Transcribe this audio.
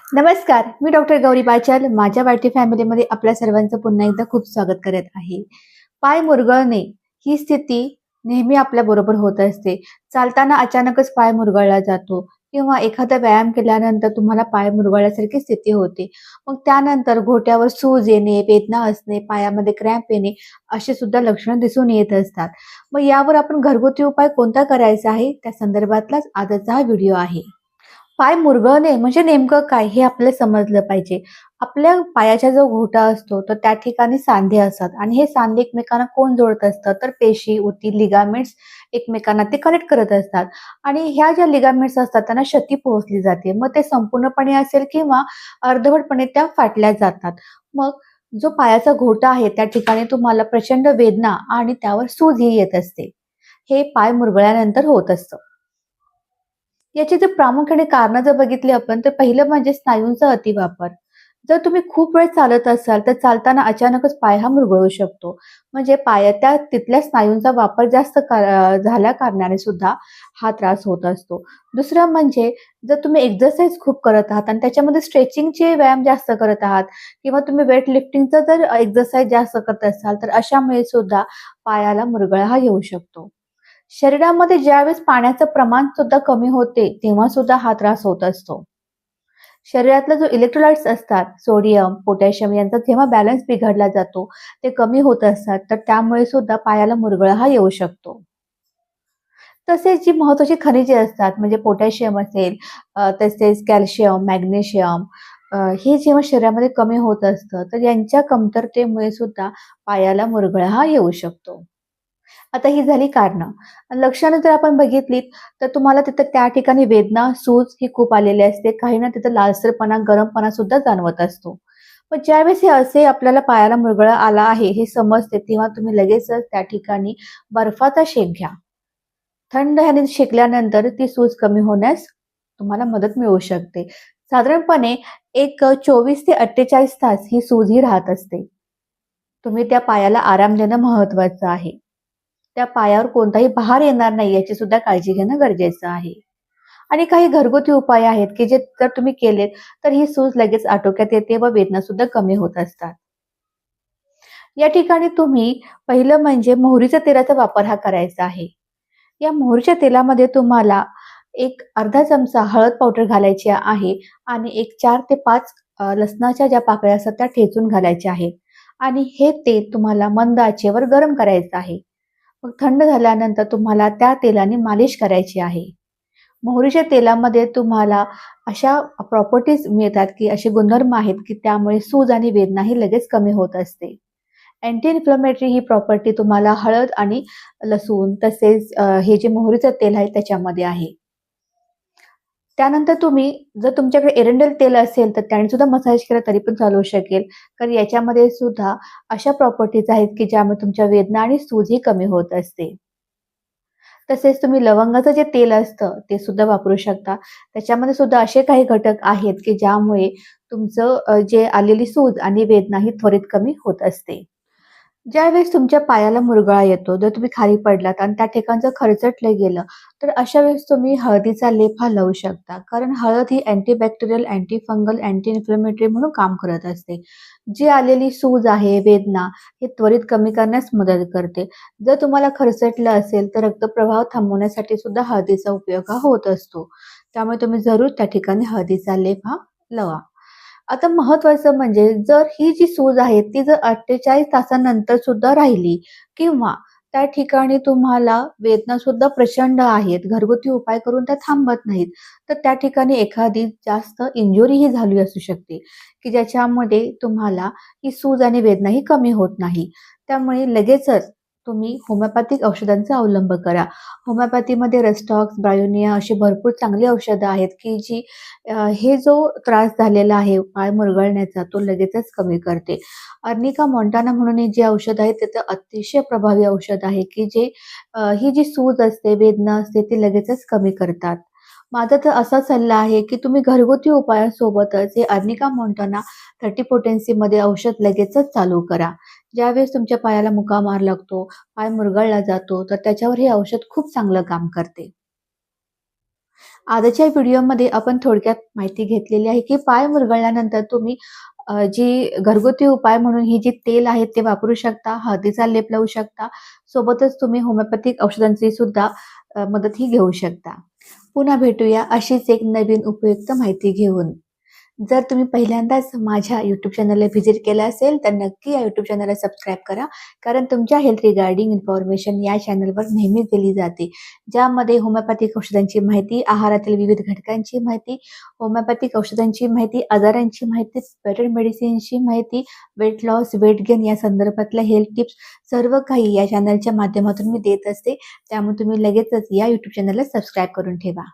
नमस्कार मी डॉक्टर गौरी बाचाल माझ्या वाटी फॅमिलीमध्ये आपल्या सर्वांचं पुन्हा एकदा खूप स्वागत करत आहे. पाय मुरगळणे ही स्थिती नेहमी आपल्या बरोबर होत असते. चालताना अचानकच पाय मुरगळला जातो किंवा एखादा व्यायाम केल्यानंतर तुम्हाला पाय मुरगळल्यासारखी स्थिती होते. मग त्यानंतर घोट्यावर सूज येणे वेदना असणे पायामध्ये क्रॅम्प येणे असे सुद्धा लक्षणं दिसून येत असतात. मग यावर आपण घरगुती उपाय कोणता करायचा आहे? त्या संदर्भातलाच आजचा हा व्हिडिओ आहे. पाय मुरगळणे म्हणजे नेमकं काय हे आपल्याला समजलं पाहिजे. आपल्या पायाचा जो घोटा असतो तर त्या ठिकाणी सांधे असतात. आणि हे सांधे एकमेकांना कोण जोडत असतं? तर पेशी उती लिगामेंट्स एकमेकांना ते कनेक्ट करत असतात. आणि ह्या ज्या लिगामेंट्स असतात त्यांना क्षती पोहोचली जाते. मग ते संपूर्णपणे असेल किंवा अर्धवटपणे त्या फाटल्या जातात. मग जो पायाचा घोटा आहे त्या ठिकाणी तुम्हाला प्रचंड वेदना आणि त्यावर सूज ही येत असते. हे पाय मुरगळल्यानंतर होत असतं. याची जर प्रामुख्याने कारण जर बघितली आपण तर पहिलं म्हणजे स्नायूंचा अतिवापर. जर तुम्ही खूप वेळ चालत असाल तर चालताना अचानकच पाय हा मुरगळू शकतो. म्हणजे पायाच्या तिथल्या स्नायूंचा वापर जास्त झाल्या कारणाने सुद्धा हा त्रास होत असतो. दुसरं म्हणजे जर तुम्ही एक्झरसाइज खूप करत आहात आणि त्याच्यामध्ये स्ट्रेचिंगचे व्यायाम जास्त करत आहात किंवा तुम्ही वेट लिफ्टिंगचा जर एक्झरसाइज जास्त करत असाल तर अशामुळे सुद्धा पायाला मुरगळा हा येऊ शकतो. शरीरामध्ये ज्यावेळेस पाण्याचं प्रमाण सुद्धा कमी होते तेव्हा सुद्धा हा त्रास होत असतो. शरीरातला जो इलेक्ट्रोलाइट्स असतात सोडियम पोटॅशियम यांचा जेव्हा बॅलन्स बिघडला जातो ते कमी होत असतात तर त्यामुळे सुद्धा पायाला मुरगळा हा येऊ शकतो. तसेच जी महत्वाची खनिजे असतात म्हणजे पोटॅशियम असेल तसेच कॅल्शियम मॅग्नेशियम हे जेव्हा शरीरामध्ये कमी होत असतं तर यांच्या कमतरतेमुळे सुद्धा पायाला मुरगळा हा येऊ शकतो. आता ही झाली कारणं. लक्षणं जर आपण बघितलीत तर तुम्हाला तिथं त्या ठिकाणी वेदना सूज ही खूप आलेली असते. काही ना तिथं लालसरपणा गरमपणा सुद्धा जाणवत असतो. पण ज्यावेळेस हे असे आपल्याला पायाला मुरगळा आला आहे हे समजते तेव्हा तुम्ही लगेचच त्या ठिकाणी बर्फाचा शेक घ्या. थंड ह्याने शेकल्यानंतर ती सूज कमी होण्यास तुम्हाला मदत मिळू शकते. साधारणपणे एक चोवीस ते अठ्ठेचाळीस तास ही सूज ही राहत असते. तुम्ही त्या पायाला आराम देणं महत्वाचं आहे. त्या पायावर कोणताही भार येणार नाही याची सुद्धा काळजी घेणं गरजेचं आहे. आणि काही घरगुती उपाय आहेत की जे जर तुम्ही केलेत तर ही सूज लगेच आटोक्यात येते व वेदना सुद्धा कमी होत असतात. या ठिकाणी तुम्ही पहिलं म्हणजे मोहरीच्या तेलाचा वापर हा करायचा आहे. या मोहरीच्या तेलामध्ये तुम्हाला एक अर्धा चमचा हळद पावडर घालायची आहे आणि एक चार ते पाच लसणाच्या ज्या पाकळ्या असतात त्या ठेचून घालायच्या आहेत. आणि हे तेल तुम्हाला मंद आचेवर गरम करायचं आहे. मग थंड झाल्यानंतर तुम्हाला त्या तेलाने मालिश करायची आहे. मोहरीच्या तेलामध्ये तुम्हाला अशा प्रॉपर्टीज मिळतात की असे गुणधर्म आहेत की त्यामुळे सूज आणि वेदना ही लगेच कमी होत असते. अँटी इन्फ्लमेटरी ही प्रॉपर्टी तुम्हाला हळद आणि लसूण तसेच हे जे मोहरीचं तेल आहे त्याच्यामध्ये आहे. त्यानंतर तुम्ही जर तुमच्याकडे एरंडेल तेल असेल तर त्याने सुद्धा मसाज केला तरी पण चालू शकेल. कारण याच्यामध्ये सुद्धा अशा प्रॉपर्टीज आहेत की ज्यामुळे तुमच्या वेदना आणि सूज ही कमी होत असते. तसेच तुम्ही लवंगाचं जे तेल असतं ते सुद्धा वापरू शकता. त्याच्यामध्ये सुद्धा असे काही घटक आहेत की ज्यामुळे तुमचं जे आलेली सूज आणि वेदना ही त्वरित कमी होत असते. ज्यावेळेस तुमच्या पायाला मुरगळा येतो जर तुम्ही खाली पडलात आणि त्या ठिकाणचं खरचटलं गेलं तर अशा वेळेस तुम्ही हळदीचा लेप हा लावू शकता. कारण हळद ही antibacterial anti fungal anti inflammatory म्हणून काम करत असते. जी आलेली सूज आहे वेदना हे त्वरित कमी करण्यास मदत करते. जर तुम्हाला खरचटलं असेल तर रक्तप्रवाह थांबवण्यासाठी सुद्धा हळदीचा उपयोग हा होत असतो. त्यामुळे तुम्ही जरूर त्या ठिकाणी हळदीचा लेप हा लावा. आता महत्वाचं म्हणजे जर ही जी सूज आहे ती जर अठ्ठेचाळीस तासानंतर सुद्धा राहिली किंवा त्या ठिकाणी तुम्हाला वेदना सुद्धा प्रचंड आहेत घरगुती उपाय करून त्या थांबत नाहीत तर त्या ठिकाणी एखादी जास्त इंजुरी ही झाली असू शकते की ज्याच्यामध्ये तुम्हाला ही सूज आणि वेदना ही कमी होत नाही. त्यामुळे लगेचच तुम्ही होमिओपॅथिक औषधांचा अवलंब करा. होमिओपॅथीमध्ये रेस्टॉक्स ब्रायोनिया अशी भरपूर चांगली औषधं आहेत की जी हे जो त्रास झालेला आहे पाय मुरगळण्याचा तो लगेचच कमी करते. अर्निका मोंटाना म्हणून हे जे औषध आहे ते तर अतिशय प्रभावी औषध आहे की जे ही जी सूज असते वेदना असते ती लगेचच कमी करतात. माझा तर असा सल्ला आहे की तुम्ही घरगुती उपायासोबतच हे अर्निका म्हणताना थर्टी पोटेन्सीमध्ये औषध लगेचच चालू करा. ज्यावेळेस तुमच्या पायाला मुका मार लागतो पाय मुरगळला जातो तर त्याच्यावर हे औषध खूप चांगलं काम करते. आजच्या व्हिडिओमध्ये आपण थोडक्यात माहिती घेतलेली आहे की पाय मुरगळल्यानंतर तुम्ही जी घरगुती उपाय म्हणून ही जी तेल आहेत ते वापरू शकता हळदीचा लेप लावू शकता सोबतच तुम्ही होमिओपॅथिक औषधांची सुद्धा मदत ही घेऊ शकता. पुन्हा भेटूया अशीच एक नवीन उपयुक्त माहिती घेऊन. जर तुम्ही पहिल्यांदाच माझ्या यूट्यूब चॅनलला व्हिजिट केलं असेल तर नक्की या यूट्यूब चॅनलला सबस्क्राईब करा. कारण तुमच्या हेल्थ रिगार्डिंग इन्फॉर्मेशन या चॅनलवर नेहमीच दिली जाते. ज्यामध्ये होमिओपॅथिक औषधांची माहिती आहारातील विविध घटकांची माहिती होमिओपॅथिक औषधांची माहिती आजारांची माहिती बेटर मेडिसिनची माहिती वेट लॉस वेट गेन या संदर्भातल्या हेल्थ टिप्स सर्व काही या चॅनलच्या माध्यमातून मी देत असते. त्यामुळे तुम्ही लगेचच या यूट्यूब चॅनलला सबस्क्राईब करून ठेवा.